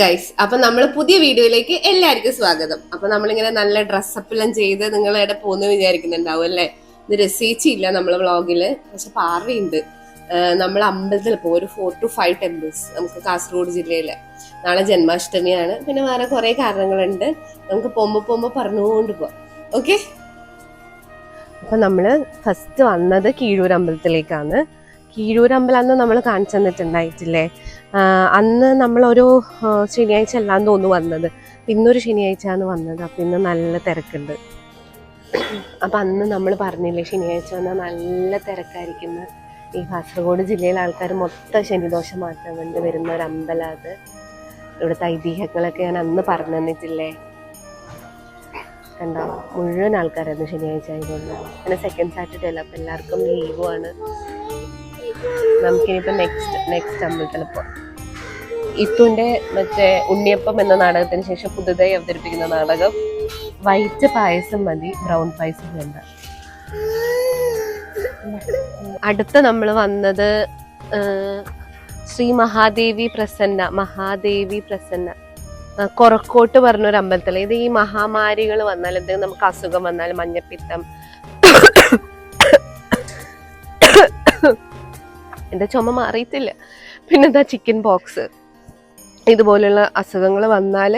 Guys അപ്പൊ നമ്മൾ പുതിയ വീഡിയോയിലേക്ക് എല്ലാവർക്കും സ്വാഗതം. അപ്പൊ നമ്മളിങ്ങനെ നല്ല ഡ്രസ്സപ്പ് എല്ലാം ചെയ്ത് നിങ്ങൾ ഇവിടെ പോകുന്നു വിചാരിക്കുന്നുണ്ടാവും അല്ലേ? ഇത് രസിച്ചില്ല നമ്മളെ വ്ളോഗിൽ. പക്ഷെ പാറയുണ്ട് നമ്മൾ അമ്പലത്തിൽ പോകും ഒരു ഫോർ ടു ഫൈവ് ടെമ്പിൾസ് നമുക്ക് കാസർഗോഡ് ജില്ലയിൽ. നാളെ ജന്മാഷ്ടമിയാണ്. പിന്നെ വേറെ കുറെ കാരണങ്ങളുണ്ട്. നമുക്ക് പോകുമ്പോ പോകുമ്പോ പറഞ്ഞുകൊണ്ട് പോവാം. ഓക്കെ അപ്പൊ നമ്മൾ ഫസ്റ്റ് വന്നത് കീഴൂർ അമ്പലത്തിലേക്കാണ്. അന്ന് നമ്മൾ കാണിച്ചു തന്നിട്ടുണ്ടായിട്ടില്ലേ അന്ന് നമ്മളൊരു ശനിയാഴ്ച അല്ലാന്ന് തോന്നുന്നു വന്നത്. ഇന്നൊരു ശനിയാഴ്ചയാണ് വന്നത്. അപ്പം ഇന്ന് നല്ല തിരക്കുണ്ട്. അപ്പം അന്ന് നമ്മൾ പറഞ്ഞില്ലേ ശനിയാഴ്ച വന്നാൽ നല്ല തിരക്കായിരിക്കുന്ന ഈ കാസർഗോഡ് ജില്ലയിലെ ആൾക്കാർ മൊത്തം ശനിദോഷം മാറ്റാൻ വേണ്ടി വരുന്ന ഒരു അമ്പലം അത്. ഇവിടുത്തെ ഐതിഹ്യങ്ങളൊക്കെ ഞാൻ അന്ന് പറഞ്ഞു തന്നിട്ടില്ലേ? കണ്ടോ? മുഴുവൻ ആൾക്കാരായിരുന്നു ശനിയാഴ്ച ആയതുകൊണ്ട്. പിന്നെ സെക്കൻഡ് സാറ്റർഡേ അല്ല അപ്പം എല്ലാവർക്കും ലീവുമാണ് നമുക്കിനിയിപ്പോൾ നെക്സ്റ്റ് നെക്സ്റ്റ് അമ്പലത്തിൽ പോകാം ഇത്തുന്റെ മറ്റേ ഉണ്ണിയപ്പം എന്ന നാടകത്തിന് ശേഷം പുതുതായി അവതരിപ്പിക്കുന്ന നാടകം വൈറ്റ് പായസം മതി ബ്രൗൺ പായസം വേണ്ട. അടുത്ത നമ്മൾ വന്നത് ശ്രീ മഹാദേവി പ്രസന്ന മഹാദേവി പ്രസന്ന. കൊറക്കോട്ട് പറഞ്ഞൊരു അമ്പലത്തിൽ ഇത് ഈ മഹാമാരികൾ വന്നാൽ എന്തെങ്കിലും നമുക്ക് അസുഖം വന്നാൽ മഞ്ഞപ്പിത്തം എന്റെ ചുമ മാറിയിട്ടില്ല. പിന്നെ എന്താ ചിക്കൻ ബോക്സ് ഇതുപോലെയുള്ള അസുഖങ്ങൾ വന്നാൽ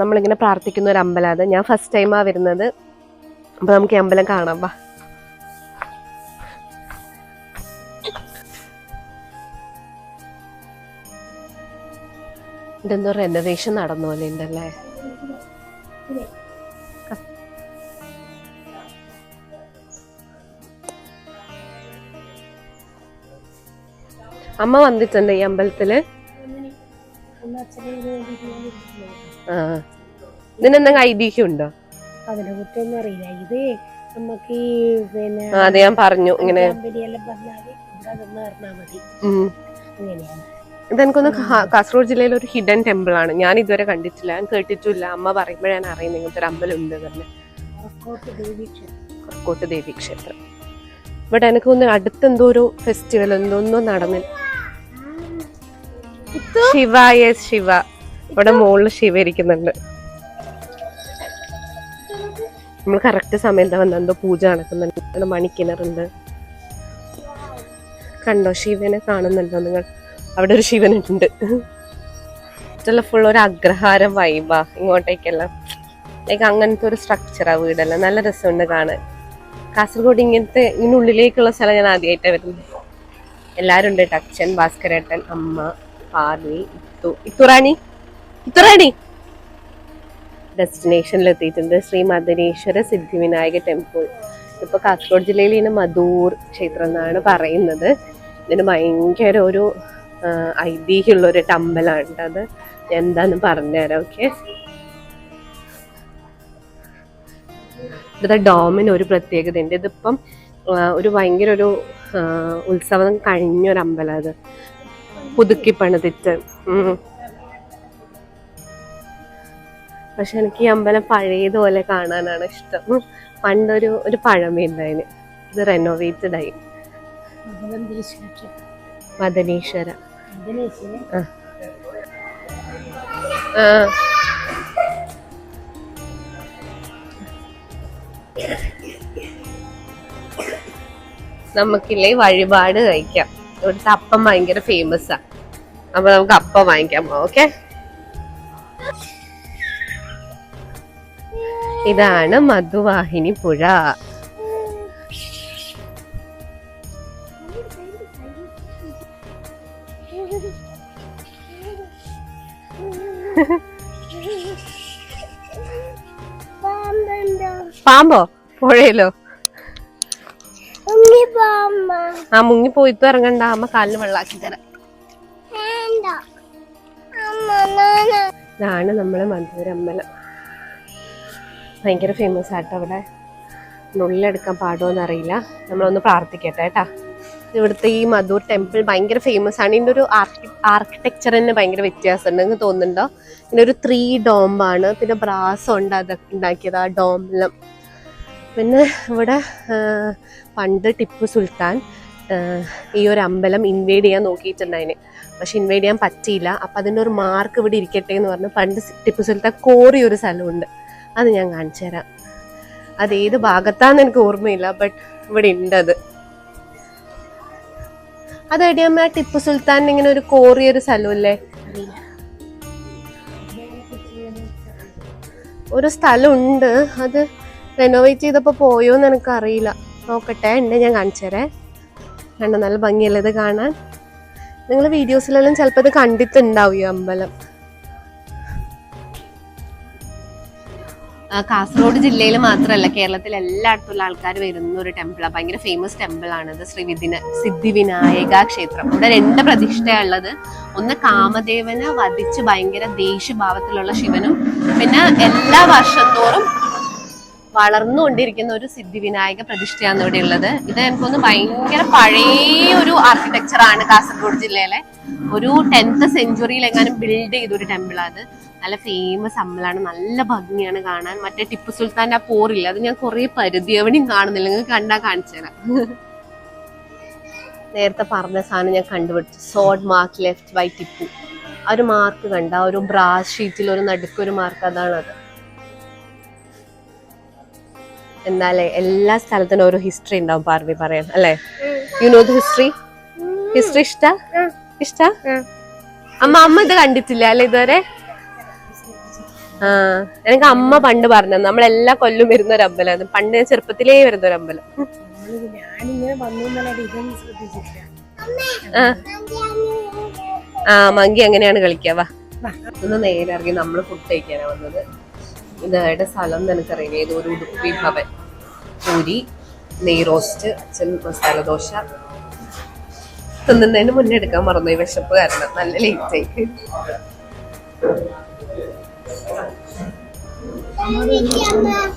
നമ്മളിങ്ങനെ പ്രാർത്ഥിക്കുന്ന ഒരു അമ്പലമാണ് ഞാൻ ഫസ്റ്റ് ടൈമാണ് വരുന്നത്. അപ്പോൾ നമുക്ക് ഈ അമ്പലം കാണാം വാ. ഇതെന്തോ റെനോവേഷൻ നടന്ന പോലെ ഉണ്ടല്ലേ? അമ്മ വന്നിട്ടുണ്ട് ഈ അമ്പലത്തിൽ. ആ. ഇതിനെന്തെങ്കിലും ഐതിഹ്യം ഉണ്ടോ? അതിനെ കുറിച്ചൊന്നും അറിയില്ല. ഇത് നമുക്ക് ഈ പിന്നെ അതെ ഞാൻ പറഞ്ഞു. ഇങ്ങനെ ഇതെനിക്കൊന്ന് കാസർഗോഡ് ജില്ലയിൽ ഒരു ഹിഡൻ ടെമ്പിൾ ആണ്. ഞാൻ ഇതുവരെ കണ്ടിട്ടില്ല. ഞാൻ കേട്ടിട്ടില്ല അമ്മ പറയുമ്പോഴാണ് അറിയുന്നത് ഇങ്ങനത്തെ ഒരു അമ്പലം ഉണ്ട് തന്നെ പുറക്കോട്ട് ദേവി ക്ഷേത്രം കോട്ട് ദേവി ക്ഷേത്രം ഇവിടെ എനിക്ക് തോന്നുന്നു അടുത്തെന്തോ ഒരു ഫെസ്റ്റിവൽ എന്തോന്നോ നടന്നില്ല ശിവ യെസ് ശിവ. ഇവിടെ മുകളിൽ ശിവ ഇരിക്കുന്നുണ്ട്. നമ്മൾ കറക്റ്റ് സമയത്ത് വന്ന എന്തോ പൂജ നടക്കുന്നുണ്ട്. മണിക്കിണറുണ്ട്. കണ്ടോ? ശിവനെ കാണുന്നുണ്ടോ നിങ്ങൾ? അവിടെ ഒരു ശിവനുണ്ട്. ഇതെല്ലാം ഫുൾ ഒരു അഗ്രഹാരം വൈബാ ഇങ്ങോട്ടേക്കെല്ലാം. ലൈക്ക് അങ്ങനത്തെ ഒരു സ്ട്രക്ചറാ വീടെല്ലാം. നല്ല രസമുണ്ട് കാണാൻ. കാസർഗോഡ് ഇങ്ങനത്തെ ഇതിനുള്ളിലേക്കുള്ള സ്ഥലം ഞാൻ ആദ്യമായിട്ടാണ് വരുന്നത്. എല്ലാവരും ഉണ്ട് ടക്ഷൻ അച്ഛൻ ഭാസ്കരേട്ടൻ അമ്മ. പാർവി ഇത്തു ഇത്തുറാണി ഇത്തുറാണി. ഡെസ്റ്റിനേഷനിൽ എത്തിയിട്ടുണ്ട് ശ്രീ മദനേശ്വര സിദ്ധിവിനായക ടെമ്പിൾ ഇപ്പൊ കാസർഗോഡ് ജില്ലയിൽ ഇതിന് മധൂർ ക്ഷേത്രം എന്നാണ് പറയുന്നത്. ഇതിന് ഭയങ്കര ഒരു ഐതിഹ്യമുള്ള ഒരു ടമ്പലാണ് അത് എന്താന്ന് പറഞ്ഞുതരാം ഓക്കെ ഇവിടുത്തെ ഡോമിന് ഒരു പ്രത്യേകത ഉണ്ട് ഇതിപ്പം ഒരു ഭയങ്കര ഒരു ഉത്സവം കഴിഞ്ഞ ഒരു അമ്പലം അത്. പുതുക്കി പണിതിട്ട്. പക്ഷെ എനിക്ക് ഈ അമ്പലം പഴയതുപോലെ കാണാനാണ് ഇഷ്ടം. പണ്ടൊരു ഒരു പഴമയുണ്ടായിന് ഇത് റെനോവേറ്റഡ് ആയി. മദനീശ്വര. നമുക്കില്ലേ വഴിപാട് കഴിക്കാം. ഇവിടുത്തെ അപ്പം ഭയങ്കര ഫേമസ് ആ. അപ്പൊ നമുക്ക് അപ്പം വാങ്ങിക്കാൻ പോവാം ഓക്കെ? ഇതാണ് മധുവാഹിനി പുഴ. പാമ്പോ? പുഴയിലോ? ആ മുങ്ങി പോയിട്ട് ഇറങ്ങണ്ട. അമ്മ കാലിന് വെള്ളാക്കി തരാം. ഇതാണ് നമ്മളെ മധുരമ്പലം ഭയങ്കര ഫേമസ് ആട്ടോ അവിടെ. നുള്ളിലെടുക്കാൻ പാടുമോ അറിയില്ല. നമ്മളൊന്ന് പ്രാർത്ഥിക്കട്ടെ കേട്ടാ. ഇവിടുത്തെ ഈ മധൂർ ടെമ്പിൾ ഭയങ്കര ഫേമസ് ആണ്. ഇതിന്റെ ഒരു ആർക്കി ആർക്കിടെക്ചർ തന്നെ ഭയങ്കര വ്യത്യാസമുണ്ട്. ഉണ്ടെന്ന് തോന്നുന്നുണ്ടോ? ഇതിന്റെ ഒരു ത്രീ ഡോംബാണ് പിന്നെ ബ്രാസ് ഉണ്ട് അതൊക്കെ ഉണ്ടാക്കിയത് ആ ഡോമെല്ലാം പിന്നെ ഇവിടെ പണ്ട് ടിപ്പു സുൽത്താൻ ഈ ഒരു അമ്പലം ഇൻവേഡ് ചെയ്യാൻ നോക്കിയിട്ടുണ്ടായിന്. പക്ഷെ ഇൻവേഡ് ചെയ്യാൻ പറ്റിയില്ല. അപ്പം അതിന്റെ ഒരു മാർക്ക് ഇവിടെ ഇരിക്കട്ടെ എന്ന് പറഞ്ഞ് പണ്ട് ടിപ്പു സുൽത്താൻ കോറിയൊരു സ്ഥലമുണ്ട്. അത് ഞാൻ കാണിച്ചു തരാം. അത് ഏത് ഭാഗത്താന്ന് എനിക്ക് ഓർമ്മയില്ല ബട്ട് ഇവിടെ ഉണ്ട് അത്. അത് എടിയമ്മ ടിപ്പു സുൽത്താൻ ഇങ്ങനെ ഒരു കോറിയ ഒരു സ്ഥലമില്ലേ? ഒരു സ്ഥലമുണ്ട്. അത് റെനോവേറ്റ് ചെയ്തപ്പോൾ പോയോന്ന് എനിക്ക് അറിയില്ല നോക്കട്ടെ ഉണ്ട് ഞാൻ കാണിച്ചു തരാം. കണ്ടോ നല്ല ഭംഗിയല്ലേ ഇത് കാണാൻ? നിങ്ങൾ വീഡിയോസിലെല്ലാം ചിലപ്പോൾ ഇത് കണ്ടിട്ടുണ്ടാവും ഈ അമ്പലം കാസർഗോഡ് ജില്ലയിൽ മാത്രമല്ല കേരളത്തിൽ എല്ലായിടത്തുള്ള ആൾക്കാർ വരുന്ന ഒരു ടെമ്പിളാണ് ഭയങ്കര ഫേമസ് ഇത് ശ്രീ വിദിന സിദ്ധിവിനായക ക്ഷേത്രം. ഇവിടെ രണ്ട് പ്രതിഷ്ഠയുള്ളത് ഒന്ന് കാമദേവനെ വധിച്ച് ഭയങ്കര ദേഷ്യഭാവത്തിലുള്ള ശിവനും പിന്നെ എല്ലാ വർഷം തോറും വളർന്നുകൊണ്ടിരിക്കുന്ന ഒരു സിദ്ധിവിനായക പ്രതിഷ്ഠയാണ് ഇവിടെ ഉള്ളത്. ഇത് എനിക്കൊന്ന് ഭയങ്കര പഴയ ഒരു ആർക്കിടെക്ചർ ആണ് കാസർഗോഡ് ജില്ലയിലെ. ഒരു ടെൻത്ത് സെഞ്ചുറിയിൽ എങ്ങാനും ബിൽഡ് ചെയ്ത ഒരു ടെമ്പിൾ അത്. നല്ല ഫേമസ് അമ്പലമാണ്. നല്ല ഭംഗിയാണ് കാണാൻ. മറ്റേ ടിപ്പു സുൽത്താന്റെ ആ പോറില്ല. അത് ഞാൻ കുറെ പരിധി എവിടെയും കാണുന്നില്ല. നിങ്ങൾക്ക് കണ്ടാ കാണിച്ചു തരാം. നേരത്തെ പറഞ്ഞ സാധനം ഞാൻ കണ്ടുപിടിച്ചു. Sword mark left by Tipu ആ ഒരു മാർക്ക് കണ്ട. ആ ഒരു ബ്രാസ് ഷീറ്റിൽ ഒരു നടുക്കൊരു മാർക്ക് അതാണ് എന്നാലേ എല്ലാ സ്ഥലത്തിനും ഓരോ ഹിസ്റ്ററി ഉണ്ടാവും പാർവി പറയാൻ അല്ലേ? You know the history history ഇഷ്ട? ഇഷ്ട? അമ്മ അമ്മ ഇത് കണ്ടിട്ടില്ല അല്ലെ ഇതുവരെ? ആ എനിക്ക് അമ്മ പണ്ട് പറഞ്ഞു നമ്മളെല്ലാ കൊല്ലും വരുന്ന ഒരു അമ്പലമാണ്. പണ്ട് ഞാൻ ചെറുപ്പത്തിലേ വരുന്ന ഒരു അമ്പലം. ആ. മങ്കി അങ്ങനെയാണ് കളിക്കാവാ ഒന്ന് നേരെ ഇറങ്ങി നമ്മൾ ഫുഡ് കഴിക്കാനാ വന്നത്. ഇതായിട്ട് സ്ഥലം നിനക്കറിയില്ല ഏതോ ഒരു ഉടുപ്പി ഭവൻ പൂരി നെയ് റോസ്റ്റ് അച്ഛൻ മസാല ദോശ. തിന്നുന്നതിന് മുന്നേ എടുക്കാൻ മറന്നു. ഈ വിശപ്പ് കാരണം നല്ല ലേറ്റ് ആയി.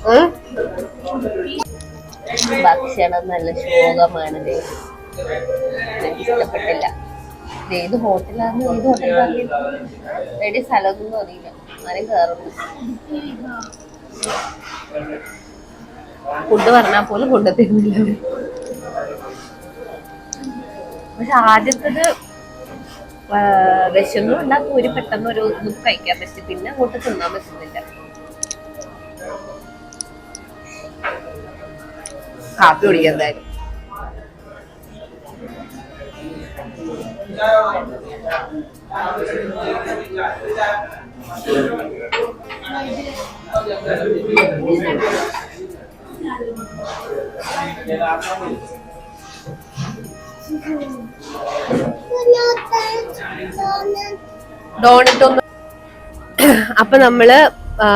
ഉം? ഭക്ഷണം നല്ല ശോകമാണ് ഇഷ്ടപ്പെട്ടില്ല. ഏത് ഹോട്ടലാണ് ഏത് ഹോട്ടലാണ് സ്ഥലമൊന്നും അറിയില്ല. ആരും കയറുന്നു ഫുഡ് പറഞ്ഞാൽ പോലും ഫുഡ് തരുന്നില്ല പക്ഷെ ആദ്യത്തത് വിശന്നും ഉണ്ടാക്കും ഒരു പെട്ടെന്ന് ഒരു ഇത് കഴിക്കാൻ പറ്റും പിന്നെ അങ്ങോട്ട് തിന്നാൻ പറ്റുന്നില്ല. കാപ്പി കുടിക്കാൻ എന്തായാലും. അപ്പൊ നമ്മൾ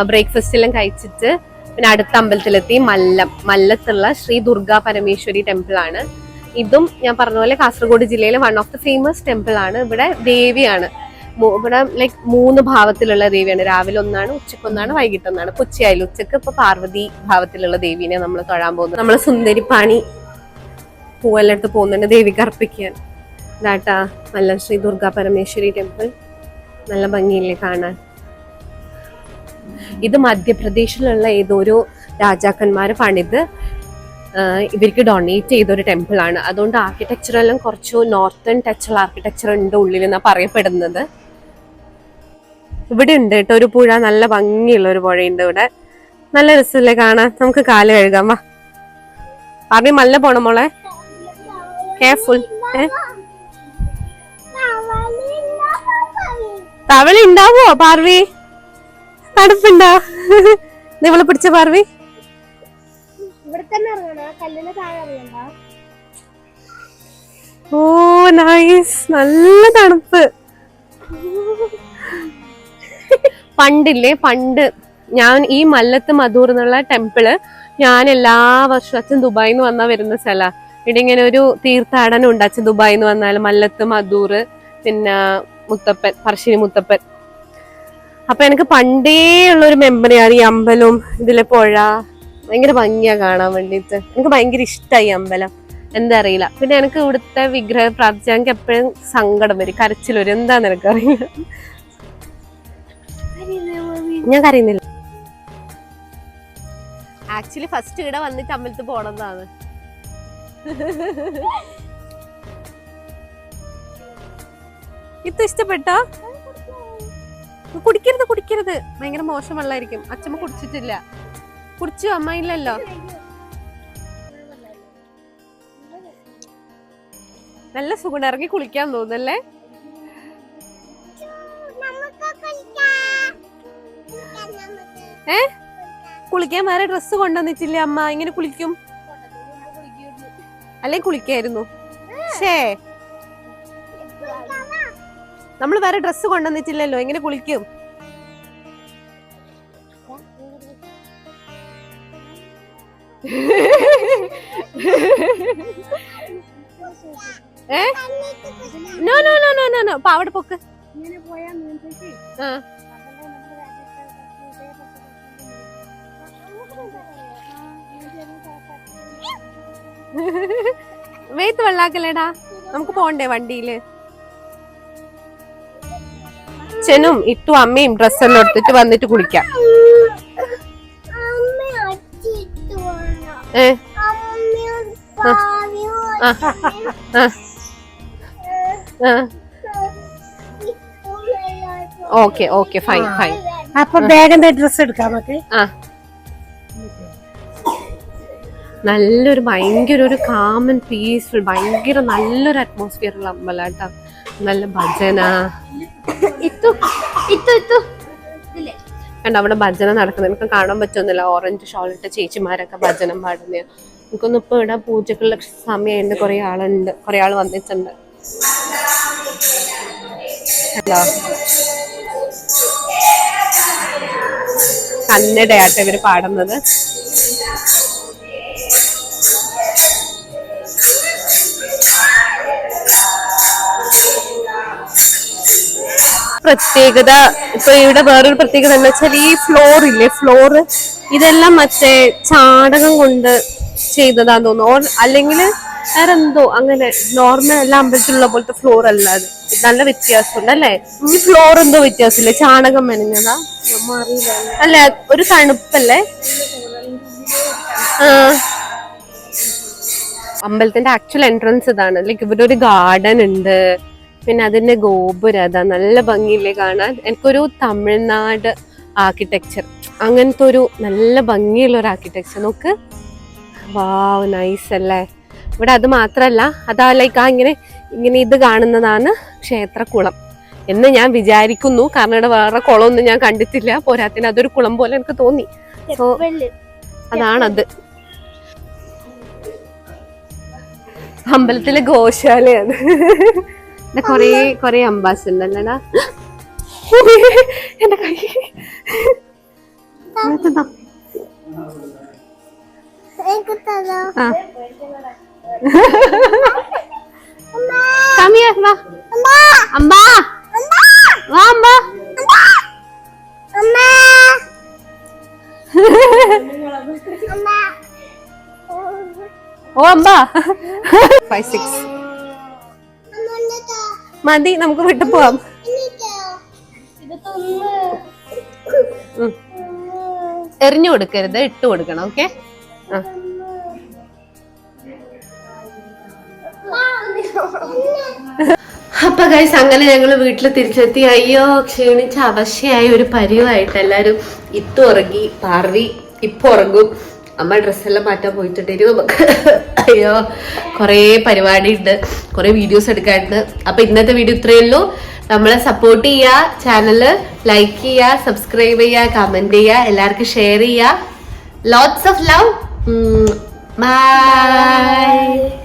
ബ്രേക്ക്ഫാസ്റ്റ് എല്ലാം കഴിച്ചിട്ട് പിന്നെ അടുത്ത അമ്പലത്തിലെത്തി. മല്ലം മല്ലത്തുള്ള ശ്രീ ദുർഗാ പരമേശ്വരി ടെമ്പിൾ ആണ്. ഇതും ഞാൻ പറഞ്ഞ പോലെ കാസർഗോഡ് ജില്ലയിലെ one of the famous temple ആണ്. ഇവിടെ ദേവിയാണ്. ഇവിടെ ലൈക്ക് മൂന്ന് ഭാവത്തിലുള്ള ദേവിയാണ്. രാവിലെ ഒന്നാണ് ഉച്ചയ്ക്ക് ഒന്നാണ് വൈകിട്ട് ഒന്നാണ് ഇപ്പൊ ഉച്ചയായാലും ഉച്ചയ്ക്ക് ഇപ്പൊ പാർവതി ഭാവത്തിലുള്ള ദേവിനെ നമ്മൾ തൊഴാൻ പോകുന്നത്. നമ്മൾ സുന്ദരിപ്പാണി പൂവെല്ലാം എടുത്ത് പോകുന്നുണ്ട് ദേവിക്ക് അർപ്പിക്കാൻ. ഇതാട്ടാ നല്ല ശ്രീ ദുർഗാ പരമേശ്വരി ടെമ്പിൾ. നല്ല ഭംഗിയില്ലേ കാണാൻ. ഇത് മധ്യപ്രദേശിലുള്ള ഏതോരോ രാജാക്കന്മാര് പണിത് ഇവർക്ക് ഡൊണേറ്റ് ചെയ്ത ഒരു ടെമ്പിൾ ആണ് അതുകൊണ്ട് ആർക്കിടെക്ചർ എല്ലാം കുറച്ചു നോർത്തേൺ ടച്ചുള്ള ആർക്കിടെക്ചർ ഉണ്ട് ഉള്ളിൽ എന്നാണ് പറയപ്പെടുന്നത്. ഇവിടെ ഉണ്ട് കേട്ടോ ഒരു പുഴ നല്ല ഭംഗിയുള്ള ഒരു പുഴയുണ്ട് ഇവിടെ. നല്ല രസമല്ലേ കാണാൻ? നമുക്ക് കാൽ കഴുകാം വാ. പാർവി മല്ല പോണം മോളെ? കെയർഫുൾ തവള ഉണ്ടാവോ പാർവി? തണുപ്പുണ്ടോ? ദേ ഇവളെ പിടിച്ച പാർവി. ഓ നൈസ് നല്ല തണുപ്പ്. പണ്ടില്ലേ പണ്ട് ഞാൻ ഈ മല്ലത്ത് മധൂർ എന്നുള്ള ടെമ്പിൾ ഞാൻ എല്ലാ വർഷവും അച്ഛൻ ദുബായിൽ നിന്ന് വന്നാ വരുന്ന സ്ഥലമാണ് ഇവിടെ ഇങ്ങനെ ഒരു തീർത്ഥാടനം ഉണ്ട്. അച്ഛൻ ദുബായിൽ നിന്ന് വന്നാൽ മല്ലത്ത് മധൂർ പിന്നെ മുത്തപ്പൻ പറശ്ശിനി മുത്തപ്പൻ. അപ്പൊ എനിക്ക് പണ്ടേ ഉള്ള ഒരു മെമ്മറിയാണ് ഈ അമ്പലവും ഇതിലെ പുഴ. ഭയങ്കര ഭംഗിയാ കാണാൻ വേണ്ടിയിട്ട് എനിക്ക് ഭയങ്കര ഇഷ്ടമായി അമ്പലം. എന്താ അറിയില്ല. പിന്നെ എനിക്ക് ഇവിടുത്തെ വിഗ്രഹം പ്രാർത്ഥിച്ചാൽ എനിക്ക് എപ്പോഴും സങ്കടം വരും. കരച്ചിൽ വരും. എന്താന്ന് എനിക്കറിയില്ല. ഞാൻ കരയുന്നില്ല. ആക്ച്വലി ഫസ്റ്റ് ഇവിടെ വന്നിട്ട് അമ്പലത്ത് പോണെന്നാണ്. ഇത് ഇഷ്ടപ്പെട്ടോ? കുടിക്കരുത് കുടിക്കരുത്. ഭയങ്കര മോശം വെള്ളമായിരിക്കും. അച്ഛമ്മ കുടിച്ചിട്ടില്ല. കുടിച്ചു? അമ്മയില്ലല്ലോ നല്ല സുഖം. ഇറങ്ങി കുളിക്കാൻ തോന്നുന്നല്ലേ ഏ? കുളിക്കാൻ വേറെ ഡ്രസ്സ് കൊണ്ടുവന്നിട്ടില്ലേ അമ്മ? ഇങ്ങനെ കുളിക്കും? അല്ലെ കുളിക്കായിരുന്നു? ഷേ നമ്മൾ വേറെ ഡ്രസ്സ് കൊണ്ടുവന്നിട്ടില്ലല്ലോ. എങ്ങനെ കുളിക്കും? ഏ? No no no no no അവിടെ പൊക്ക്. ആ. വെയ്ത്ത് വെള്ളാക്കല്ലേടാ നമുക്ക് പോണ്ടേ വണ്ടിയിൽ? അച്ഛനും ഇട്ടും അമ്മയും ഡ്രസ്സെല്ലാം എടുത്തിട്ട് വന്നിട്ട് കുളിക്കാം. ഏ? Okay okay fine fine. അപ്പൊ ബാഗിന്റെ ഡ്രസ് എടുക്കാം നമുക്ക് ആ. നല്ലൊരു ഭയങ്കര ഒരു കാമൻ പീസ്ഫുൾ ഭയങ്കര നല്ലൊരു അറ്റ്മോസ്ഫിയർ ഉള്ള അമ്പലാട്ടാ നല്ല ഭജന. കണ്ട അവിടെ ഭജന നടക്കുന്നത്. എനിക്ക് കാണാൻ പറ്റുന്നില്ല. ഓറഞ്ച് ഷോൾ ഇട്ട ചേച്ചിമാരൊക്കെ ഭജനം പാടുന്ന. എനിക്കൊന്നും ഇപ്പൊ ഇവിടെ പൂജക്കുള്ള സമയമുണ്ട് കുറെ ആളുണ്ട്. കുറെ ആൾ വന്നിട്ടുണ്ട്. ഹലോ. കന്നഡയാട്ടോ ഇവർ പാടുന്നത്. പ്രത്യേകത ഇപ്പൊ ഇവിടെ വേറൊരു പ്രത്യേകത എന്ന് വെച്ചാൽ ഈ ഫ്ലോർ ഇല്ലേ ഫ്ലോർ ഇതെല്ലാം മറ്റേ ചാടകം കൊണ്ട് ചെയ്തതാന്ന് തോന്നുന്നു. അല്ലെങ്കിൽ വേറെ എന്തോ അങ്ങനെ നോർമൽ എല്ലാ അമ്പലത്തിലുള്ള പോലത്തെ ഫ്ലോർ അല്ല അത്. നല്ല വ്യത്യാസമുണ്ട് അല്ലേ? ഈ ഫ്ലോർ എന്തോ വ്യത്യാസമില്ലേ? ചാണകം മെനഞ്ഞതാ? അല്ല ഒരു തണുപ്പല്ലേ? അമ്പലത്തിന്റെ ആക്ച്വൽ എൻട്രൻസ് ഇതാണ്. ലൈക്ക് ഇവിടെ ഒരു ഗാർഡൻ ഉണ്ട്. പിന്നെ അതിന്റെ ഗോപുരം അതാ നല്ല ഭംഗിയില്ലേ കാണാൻ. എനിക്കൊരു തമിഴ്നാട് ആർക്കിടെക്ചർ അങ്ങനത്തെ ഒരു നല്ല ഭംഗിയുള്ള ഒരു ആർക്കിടെക്ചർ നോക്ക്. വാവ് നൈസ് അല്ലേ? ഇവിടെ അത് മാത്രമല്ല അതാ ലൈക്ക് ആ ഇങ്ങനെ ഇങ്ങനെ ഇത് കാണുന്നതാണ് ക്ഷേത്രക്കുളം. എന്ന് ഞാൻ വിചാരിക്കുന്നു. കാരണം ഇവിടെ വേറെ കുളമൊന്നും ഞാൻ കണ്ടിട്ടില്ല. പോരാത്തിന് അതൊരു കുളം പോലെ എനിക്ക് തോന്നി. സോ അതാണത് അമ്പലത്തിലെ ഗോശാലയാണ്. കൊറേ കൊറേ അമ്പാസ് ഉണ്ടല്ലടാ. എന്റെ കൈ. ഓ അമ്പാ. ഫൈവ് സിക്സ് മതി നമുക്ക് വിട്ടു പോവാം. എറിഞ്ഞു കൊടുക്കരുത് ഇട്ട് കൊടുക്കണം ഓക്കെ? അപ്പൊ ഗൈസ് അങ്ങനെ ഞങ്ങൾ വീട്ടിൽ തിരിച്ചെത്തി. അയ്യോ ക്ഷീണിച്ച അവശയായ ഒരു പരിവായിട്ട് എല്ലാരും ഇത്തുറങ്ങി പാർവി ഇപ്പൊ ഉറങ്ങും. അമ്മ ഡ്രസ്സെല്ലാം മാറ്റാൻ പോയിട്ടുണ്ടെങ്കിൽ നമുക്ക് അയ്യോ കുറേ പരിപാടി ഉണ്ട് കുറേ വീഡിയോസ് എടുക്കാനുണ്ട്. അപ്പൊ ഇന്നത്തെ വീഡിയോ ഇത്രയേ ഉള്ളൂ. നമ്മളെ സപ്പോർട്ട് ചെയ്യുക ചാനൽ ലൈക്ക് ചെയ്യുക സബ്സ്ക്രൈബ് ചെയ്യുക കമന്റ് ചെയ്യുക എല്ലാവർക്കും ഷെയർ ചെയ്യുക. Lots of love by